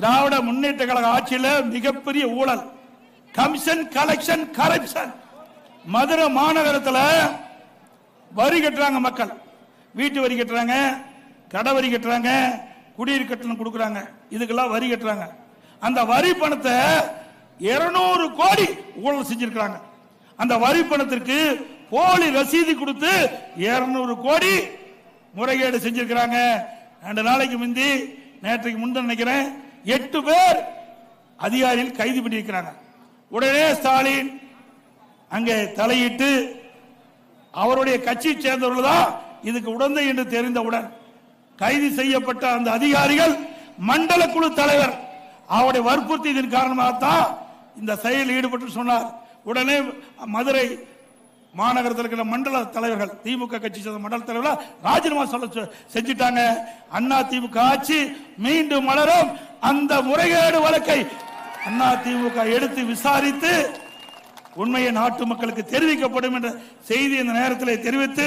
திராவிட முன்னேற்ற கழக ஆட்சியில் மிகப்பெரிய ஊழல். கமிஷன் கலெக்ஷன் கரப்ஷன் மதுரை மாநகரத்தில் வரி கட்டுறாங்க மக்கள். வீட்டு வரி கட்டுறாங்க கடை வரி கட்டுறாங்க குடியிரு கட்டணம் கொடுக்குறாங்க. இதுக்கெல்லாம் வரி கட்டுறாங்க. அந்த வரி பணத்தை 200 கோடி ஊழல் செஞ்சிருக்கிறாங்க. அந்த வரி பணத்திற்கு போலி ரசீது கொடுத்து 200 கோடி முறைகேடு செஞ்சிருக்கிறாங்க. ரெண்டு நாளைக்கு முந்தி நேற்றைக்கு முன்தான் நினைக்கிறேன் எட்டு பேர் அதிகாரிகள் கைது பண்ணியிருக்கிறாங்க. உடனே ஸ்டாலின் அங்கே தலையிட்டு அவருடைய கட்சியை சேர்ந்தவர்கள் தான் இதுக்கு உடந்தை என்று தெரிந்தவுடன் கைது செய்யப்பட்ட அந்த அதிகாரிகள் மண்டல குழு தலைவர். அவருடைய வற்புறுத்தியதின் காரணமாக தான் இந்த செயலில் ஈடுபட்டு சொன்னார். உடனே மதுரை மாநகரத்தில் இருக்கிற மண்டல தலைவர்கள் திமுக கட்சி சேர்ந்த மண்டல தலைவர்கள் ராஜினாமா சொல்ல செஞ்சிட்டாங்க. அண்ணா திமுக ஆட்சி மீண்டும் மலரும். அந்த முறைகேடு வழக்கை அண்ணா திமுக எடுத்து விசாரித்து உண்மையை நாட்டு மக்களுக்கு தெரிவிக்கப்படும் என்ற செய்தி இந்த நேரத்தில் தெரிவித்து